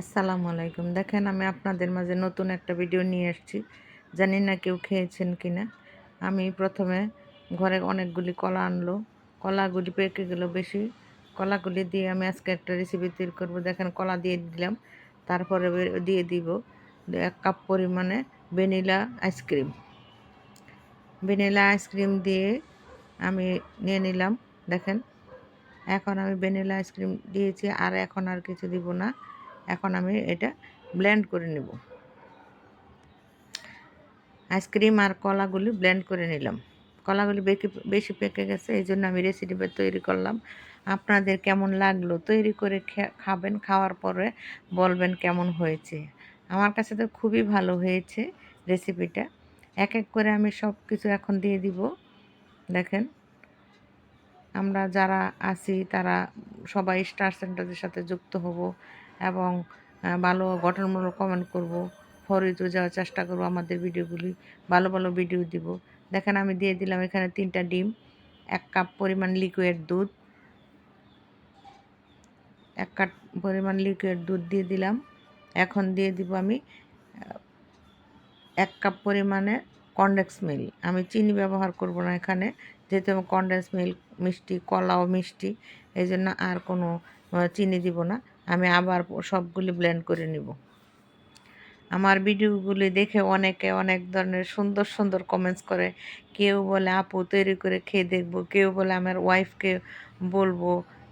আসসালামু আলাইকুম। দেখেন, আমি আপনাদের মাঝে নতুন একটা ভিডিও নিয়ে এসেছি জানি না কেউ খেয়েছেন কি না আমি প্রথমে ঘরে অনেকগুলি কলা আনলো। কলাগুলি পেকে গেল বেশি। কলাগুলি দিয়ে আমি আজকে একটা রেসিপি তৈরি করব। দেখেন, কলা দিয়ে দিলাম। তারপরে দিয়ে দিব এক কাপ পরিমাণে ভ্যানিলা আইসক্রিম ভ্যানিলা আইসক্রিম দিয়ে আমি নিয়ে নিলাম। দেখেন, এখন আমি ভ্যানিলা আইসক্রিম দিয়েছি। আর এখন আর কিছু দিব না। এখন আমি এটা ব্লেন্ড করে নেব। আইসক্রিম আর কলাগুলি ব্লেন্ড করে নিলাম। কলাগুলি বেশি পেকে গেছে, এই জন্য আমি রেসিপি তৈরি করলাম। আপনাদের কেমন লাগল তৈরি করে খাবেন, খাওয়ার পরে বলবেন কেমন হয়েছে। আমার কাছে তো খুবই ভালো হয়েছে রেসিপিটা এক এক করে আমি সব কিছু এখন দিয়ে দিব। দেখেন, আমরা যারা আছি তারা সবাই স্টার সেন্টারদের সাথে যুক্ত হব। এবং ভালো গঠনমূলক কমেন্ট করব। ফরিদও যাওয়ার চেষ্টা করব আমাদের ভিডিওগুলি। ভালো ভালো ভিডিও দিব। দেখেন আমি দিয়ে দিলাম এখানে তিনটা ডিম, এক কাপ পরিমাণ লিকুইড দুধ। এক কাপ পরিমাণ লিকুইড দুধ দিয়ে দিলাম। এখন দিয়ে দিব আমি এক কাপ পরিমাণে কনডেন্স মিল্ক আমি চিনি ব্যবহার করব না এখানে, যেহেতু আমি কনডেন্স মিল্ক মিষ্টি, কলাও মিষ্টি এই জন্য আর কোনো চিনি দিব না। আমি আবার সবগুলি ব্লেন্ড করে নিব। আমার ভিডিওগুলি দেখে অনেকে অনেক ধরনের সুন্দর সুন্দর কমেন্টস করে। কেউ বলে, আপু, তৈরি করে খেয়ে দেখব। কেউ বলে, আমার ওয়াইফকে বলব,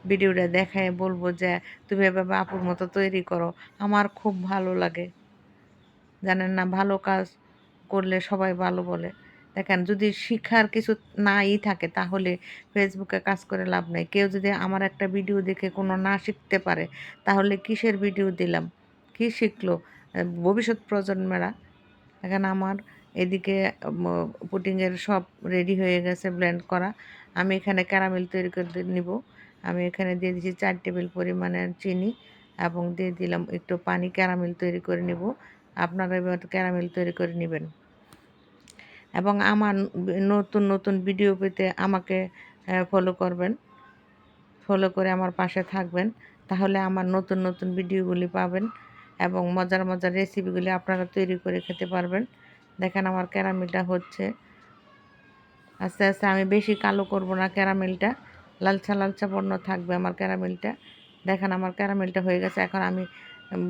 ভিডিওটা দেখায় বলব যে, তুমি এভাবে আপুর মতো তৈরি করো। আমার খুব ভালো লাগে। জানেন না, ভালো কাজ করলে সবাই ভালো বলে। দেখেন যদি শিখার কিছু নাই থাকে তাহলে ফেসবুকে কাজ করে লাভ নেই। কেউ যদি আমার একটা ভিডিও দেখে কোনো না শিখতে পারে, তাহলে কিসের ভিডিও দিলাম? কি শিখলো? ভবিষ্যৎ প্রজন্মেরা। এখন আমার এদিকে পুটিংয়ের সব রেডি হয়ে গেছে ব্লেন্ড করা। আমি এখানে ক্যারামেল তৈরি করে নিব। আমি এখানে দিয়ে দিয়েছি চার টেবিল পরিমাণের চিনি এবং দিয়ে দিলাম একটু পানি ক্যারামেল তৈরি করে নিব। আপনারা এবার ক্যারামেল তৈরি করে নেবেন। এবং আমার নতুন নতুন ভিডিও পেতে আমাকে ফলো করবেন। ফলো করে আমার পাশে থাকবেন। তাহলে আমার নতুন নতুন ভিডিওগুলি পাবেন এবং মজার মজার রেসিপিগুলি আপনারা তৈরি করে খেতে পারবেন। দেখেন আমার ক্যারামেলটা হচ্ছে। আস্তে আস্তে আমি বেশি কালো করব না ক্যারামেলটা লালচা লালচা বর্ণ থাকবে আমার ক্যারামেলটা দেখেন আমার ক্যারামেলটা হয়ে গেছে। এখন আমি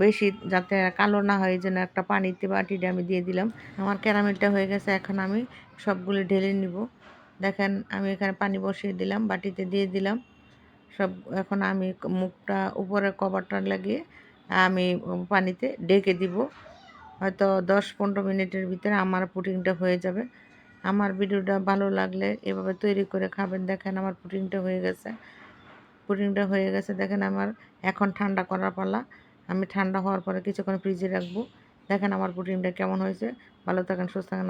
বেশি যাতে কালো না হয় জন্য একটা পানিতে বাটিটা আমি দিয়ে দিলাম। আমার ক্যারামেলটা হয়ে গেছে, এখন আমি সবগুলি ঢেলে নিব। দেখেন, আমি এখানে পানি বসিয়ে দিলাম, বাটিতে দিয়ে দিলাম। সব, এখন আমি মুখটা উপরে কভারটা লাগিয়ে আমি পানিতে ডেকে দিব। হয়তো দশ পনেরো মিনিটের ভিতরে আমার পুটিংটা হয়ে যাবে। আমার ভিডিওটা ভালো লাগলে এভাবে তৈরি করে খাবেন। দেখেন, আমার পুটিংটা হয়ে গেছে। পুটিংটা হয়ে গেছে, দেখেন আমার এখন ঠান্ডা করার পালা। আমি ঠান্ডা হওয়ার পরে কিছুক্ষণ ফ্রিজে রাখব। দেখেন আমার প্রোটিনটা কেমন হয়েছে। ভালো থাকেন, সুস্থ থাকেন